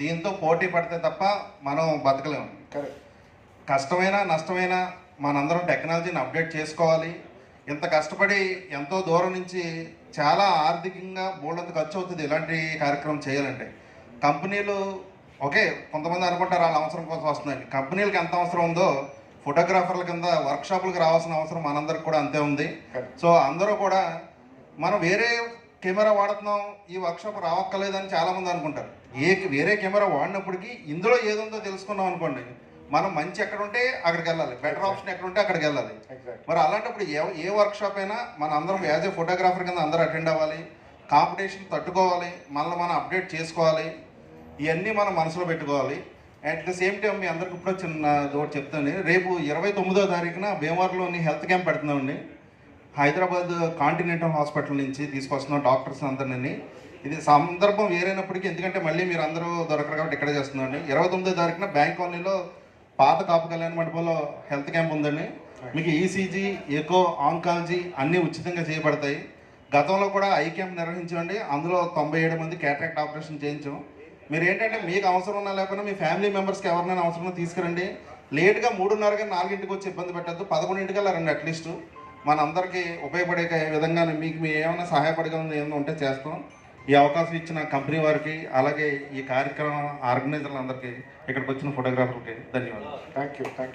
దీంతో పోటీ పడితే తప్ప మనం బతకలేము. కష్టమైన నష్టమైన మనందరం టెక్నాలజీని అప్డేట్ చేసుకోవాలి. ఇంత కష్టపడి ఎంతో దూరం నుంచి చాలా ఆర్థికంగా బోల్డంత ఖర్చు అవుతుంది ఇలాంటి కార్యక్రమం చేయాలంటే. కంపెనీలు ఓకే కొంతమంది అనుకుంటారు వాళ్ళ అవసరం కోసం వస్తుందండి కంపెనీలకు ఎంత అవసరం ఉందో ఫోటోగ్రాఫర్ల కింద వర్క్షాపులకు రావాల్సిన అవసరం మనందరికి కూడా అంతే ఉంది. సో అందరూ కూడా మనం వేరే కెమెరా వాడుతున్నాం ఈ వర్క్షాప్ రావక్కర్లేదని చాలా మంది అనుకుంటారు. ఏ వేరే కెమెరా వాడినప్పటికీ ఇందులో ఏదుందో తెలుసుకున్నాం అనుకోండి. మనం మంచి ఎక్కడ ఉంటే అక్కడికి వెళ్ళాలి. బెటర్ ఆప్షన్ ఎక్కడ ఉంటే అక్కడికి వెళ్ళాలి. మరి అలాంటప్పుడు ఏ ఏ వర్క్ షాప్ అయినా మన అందరం యాజ్ ఏ ఫోటోగ్రాఫర్ కింద అందరూ అటెండ్ అవ్వాలి. కాంపిటీషన్ తట్టుకోవాలి. మనల్ని మనం అప్డేట్ చేసుకోవాలి. ఇవన్నీ మనం మనసులో పెట్టుకోవాలి. అట్ ద సేమ్ టైం మీ అందరికి ఇప్పుడు చిన్న ఒకటి చెప్తాను రేపు ఇరవై తొమ్మిదో తారీఖున భీమవరంలోని హెల్త్ క్యాంప్ పెడుతున్నామండి. హైదరాబాద్ కాంటినెంటల్ హాస్పిటల్ నుంచి తీసుకొస్తున్నాం డాక్టర్స్ అందరినీ. ఇది సందర్భం వేరైనప్పటికీ ఎందుకంటే మళ్ళీ మీరు అందరూ దొరకరు కాబట్టి ఇక్కడే చేస్తున్నాండి ఇరవై తొమ్మిదో తారీఖున బ్యాంక్ కాలనీలో పాత కాపు కళ్యాణ మండపంలో హెల్త్ క్యాంప్ ఉందండి. మీకు ఈసీజీ ఎకో ఆంకాలజీ అన్నీ ఉచితంగా చేయబడతాయి. గతంలో కూడా ఐ క్యాంప్ నిర్వహించండి. అందులో తొంభై ఏడు మంది క్యాటరాక్ట్ ఆపరేషన్ చేయించాం. మీరు ఏంటంటే మీకు అవసరం ఉన్నా లేకపోయినా మీ ఫ్యామిలీ మెంబర్స్కి ఎవరినైనా అవసరం తీసుకురండి. లేట్గా మూడున్నరగా నాలుగింటికి వచ్చి ఇబ్బంది పెట్టద్దు. పదకొండింటికల్లా రండి అట్లీస్ట్. మనందరికీ ఉపయోగపడే విధంగా మీకు మీ ఏమైనా సహాయపడగల ఏమైనా ఉంటే చేస్తాం. ఈ అవకాశం ఇచ్చిన కంపెనీ వారికి అలాగే ఈ కార్యక్రమం ఆర్గనైజర్లందరికీ ఇక్కడికి వచ్చిన ఫోటోగ్రాఫర్కి ధన్యవాదాలు. Thank you thank